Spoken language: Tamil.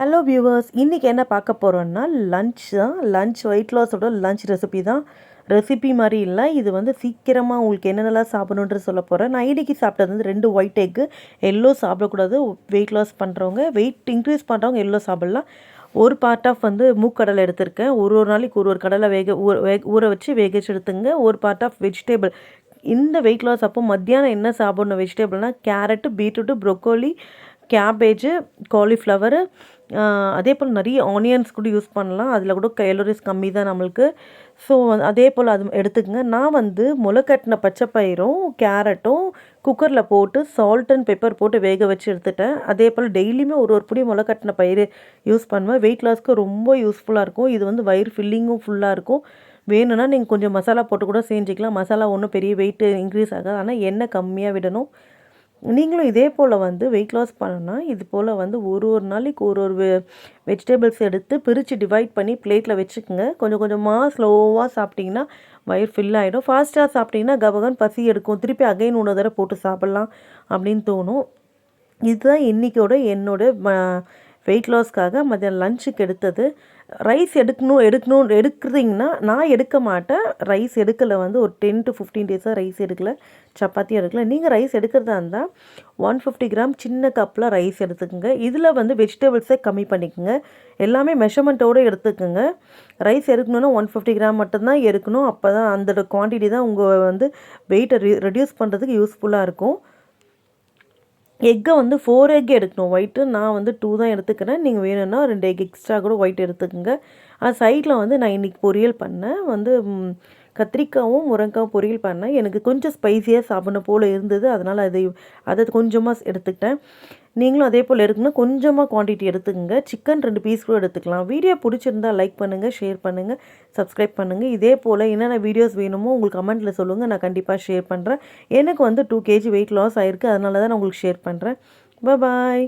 ஹலோ வியூவர்ஸ் இன்றைக்கி என்ன பார்க்க போகிறோன்னா லஞ்ச் தான். லஞ்ச் ஒயிட் லாஸோட லஞ்ச் ரெசிபி தான். ரெசிபி மாதிரி இல்லை. இது வந்து சீக்கிரமாக உங்களுக்கு என்னென்னலாம் சாப்பிடணுன்ற சொல்ல போகிறேன் நான் இன்றைக்கி சாப்பிட்டது வந்து ரெண்டு ஒயிட் எக்கு எல்லோ சாப்பிடக்கூடாது. வெயிட் லாஸ் பண்ணுறவங்க வெயிட் இன்க்ரீஸ் பண்ணுறவங்க எல்லோ சாப்பிட்லாம். ஒரு பார்ட் ஆஃப் வந்து மூக்கடலை எடுத்திருக்கேன். ஒரு ஒரு நாளைக்கு ஒரு ஒரு கடலை வேக ஊற ஊற வச்சு வேக வச்சு எடுத்துங்க. ஒரு பார்ட் ஆஃப் வெஜிடேபிள் இந்த வெயிட் லாஸ் அப்போ மத்தியானம் என்ன சாப்பிடணும் வெஜிடேபிள்னால் carrot beetroot broccoli cabbage cauliflower அதே போல் நிறைய ஆனியன்ஸ் கூட யூஸ் பண்ணலாம். அதில் கூட கேலரிஸ் கம்மி தான் நம்மளுக்கு. ஸோ அதே போல் அது எடுத்துக்கங்க. நான் வந்து முளைக்கட்டின பச்சை பயிரும் கேரட்டும் குக்கரில் போட்டு சால்ட் அண்ட் பெப்பர் போட்டு வேக வச்சு எடுத்துட்டேன். அதே போல் டெய்லியுமே ஒரு ஒரு புடி முளைக்கட்டின பயிர் யூஸ் பண்ணுவேன். வெயிட் லாஸ்க்கு ரொம்ப யூஸ்ஃபுல்லாக இருக்கும். இது வந்து வயிறு ஃபில்லிங்கும் ஃபுல்லாக இருக்கும். வேணும்னா நீங்கள் கொஞ்சம் மசாலா போட்டு கூட செஞ்சுக்கலாம். மசாலா ஒன்றும் பெரிய வெயிட் இன்க்ரீஸ் ஆகாது. ஆனால் எண்ணெய் கம்மியாக விடணும். நீங்களும் இதே போல் வந்து வெயிட் லாஸ் பண்ணணும்னா இது போல் வந்து ஒரு ஒரு நாளைக்கு ஒரு ஒரு வெஜிடபிள்ஸ் எடுத்து பிரித்து டிவைட் பண்ணி பிளேட்டில் வச்சுக்கோங்க. கொஞ்சம் கொஞ்சமாக ஸ்லோவாக சாப்பிட்டிங்கன்னா வயிறு ஃபில் ஆகிடும் ஃபாஸ்ட்டாக சாப்பிட்டிங்கன்னா கபகன் பசி எடுக்கும். திருப்பி அகைன் ஒன்று தடவை போட்டு சாப்பிட்லாம் அப்படின்னு தோணும். இதுதான் இன்றைக்கோட என்னோட வெயிட் லாஸ்க்காக மதியம் லஞ்சுக்கு எடுத்தது. ரைஸ் எடுக்கணும் எடுக்கணும் எடுக்கிறீங்கன்னா நான் எடுக்க மாட்டேன். ரைஸ் எடுக்கலை வந்து ஒரு டென் டு ஃபிஃப்டீன் டேஸாக ரைஸ் எடுக்கலை சப்பாத்தியும் எடுக்கல. நீங்கள் ரைஸ் எடுக்கிறதா இருந்தால் ஒன் ஃபிஃப்டி கிராம் சின்ன கப்பில் ரைஸ் எடுத்துக்கோங்க. இதில் வந்து வெஜிடபிள்ஸை கம்மி பண்ணிக்கோங்க. எல்லாமே மெஷர்மெண்ட்டோடு எடுத்துக்கோங்க. ரைஸ் எடுக்கணும்னா ஒன் ஃபிஃப்டி கிராம் மட்டும்தான் எடுக்கணும். அப்போ தான் அந்த குவான்டிட்டி தான் உங்கள் வந்து வெயிட்டை ரெடியூஸ் பண்ணுறதுக்கு யூஸ்ஃபுல்லாக இருக்கும். எக்கை வந்து ஃபோர் எக் எடுக்கணும். ஒயிட்டு நான் வந்து டூ தான் எடுத்துக்கிறேன். நீங்கள் வேணும்னா ரெண்டு எக் எக்ஸ்ட்ரா கூட ஒயிட் எடுத்துக்கோங்க. அது சைடில் வந்து நான் இன்றைக்கி பொரியல் பண்ணேன். வந்து கத்திரிக்காவும் முருங்காவும் பொரியல் பண்ணேன். எனக்கு கொஞ்சம் ஸ்பைஸியாக சாப்பிடணும் போல் இருந்தது. அதனால் அதை அதை கொஞ்சமாக எடுத்துக்கிட்டேன். நீங்களும் அதே போல் எடுக்கணும் கொஞ்சமாக குவான்டிட்டி எடுத்துக்கோங்க. சிக்கன் ரெண்டு பீஸ் கூட எடுத்துக்கலாம். வீடியோ பிடிச்சிருந்தால் லைக் பண்ணுங்கள் ஷேர் பண்ணுங்கள் சப்ஸ்கிரைப் பண்ணுங்கள் இதே போல் என்னென்ன வீடியோஸ் வேணுமோ உங்களுக்கு கமெண்ட்டில் சொல்லுங்கள் நான் கண்டிப்பாக ஷேர் பண்ணுறேன் எனக்கு வந்து டூ கேஜி வெயிட் லாஸ் ஆகிருக்கு அதனால தான் நான் உங்களுக்கு ஷேர் பண்ணுறேன் பாய்